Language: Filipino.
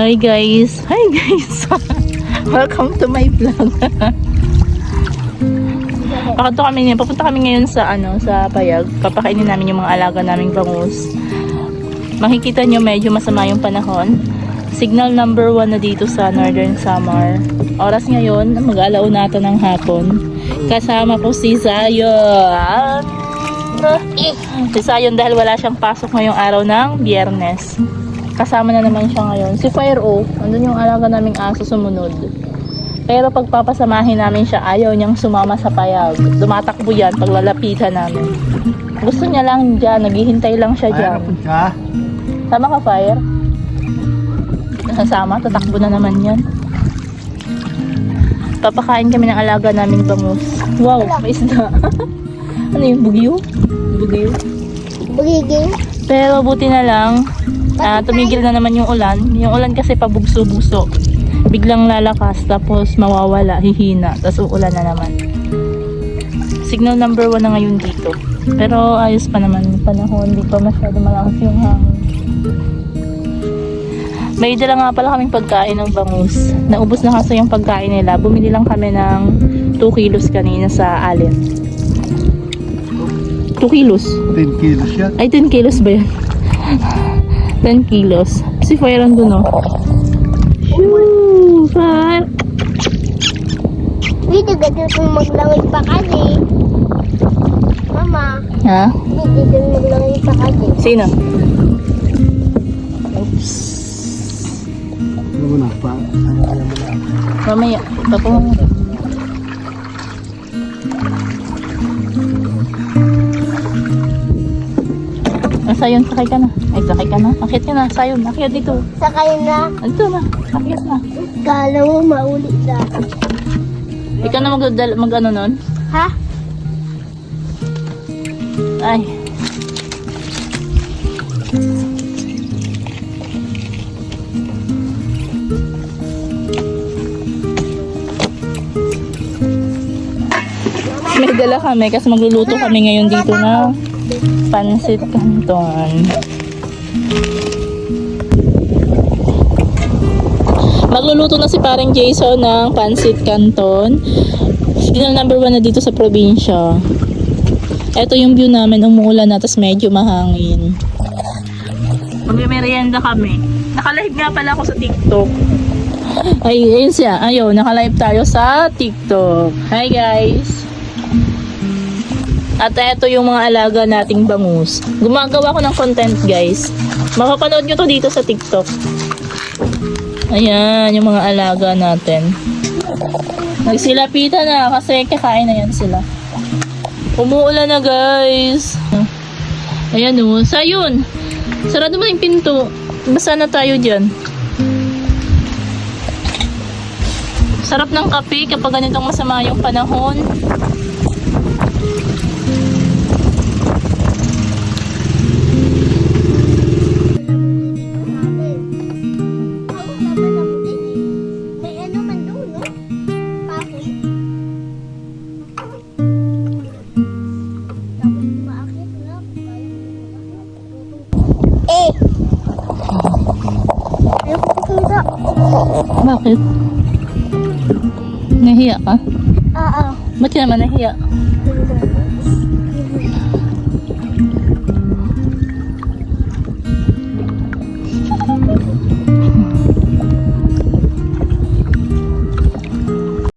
Hi guys! Hi guys! Welcome to my vlog. Papunta kami, papunta kami ngayon sa ano, sa Payag. Papakainin namin yung mga alaga naming bangus. Makikita nyo medyo masama yung panahon. Signal number 1 na dito sa Northern Samar. Oras ngayon, mag-alauna ng hapon. Kasama ko si Zion. Si Zion dahil wala siyang pasok ngayong araw ng biyernes. Kasama na naman siya ngayon. Si Fire O, andun yung alaga naming aso sumunod. Pero pag papasamahin namin siya, ayaw niyang sumama sa payag. Dumatakbo yan pag lalapitan namin. Gusto niya lang dyan, naghihintay lang siya dyan. ka? Sama ka, Fire? Nasasama, tatakbo na naman yan. Papakain kami ng alaga naming bangus. Wow, may isda. ano yung bugyo? Bugyo. Bugiging. Pero buti na lang, ah, tumigil na naman yung ulan. Yung ulan kasi pabugso-buso. Biglang lalakas, tapos mawawala, hihina, tapos uulan na naman. Signal number one na ngayon dito. Pero ayos pa naman yung panahon, hindi pa masyado malakas yung hangin. May dala nga pala kaming pagkain ng bangus. Naubos na kasi yung pagkain nila. Bumili lang kami ng 2 kilos kanina sa Allen. 2 kilos? 10 kilos yan. Ay, 10 kilos ba yan? 10 kilos. Si Fire andun, no? Shoo! Fire! Dito ganito maglangit pa kasi. Mama, Ha? dito maglangit pa kasi. Sino? Oops. Alam mo na, pa. Ano kaya mo na? Mamaya. Papo. Sayon, sakay ka na. Ay, sakay ka na. Akit ka na. Sayon, akit dito. Sakay na. Dito na. Akit na. Kala mo mauli na. Ikaw na mag, mag ano nun? Ha? Ay. May dala kami kasi magluluto kami ngayon dito na pansit canton. Magluluto na si parang Jason ng pansit canton. Signal number one na dito sa probinsya. Ito yung view namin, umuulan na, tapos medyo mahangin. Magmerienda kami. Nakalive nga pala ako sa TikTok. Ay, ayun siya. Ayun, nakalive tayo sa TikTok. Hi guys! At ito yung mga alaga nating bangus. Gumagawa ko ng content guys. Makapanood nyo to dito sa TikTok. Ayan, yung mga alaga natin. Nagsilapitan na kasi kakain na yan sila. Umuulan na guys. Ayan o. Sayun. Sarado mo yung pinto. Basa na tayo dyan. Sarap ng kape kapag ganitong masama yung panahon. Bakit? Nahiya ka? Oo. Ba't ka naman nahiya?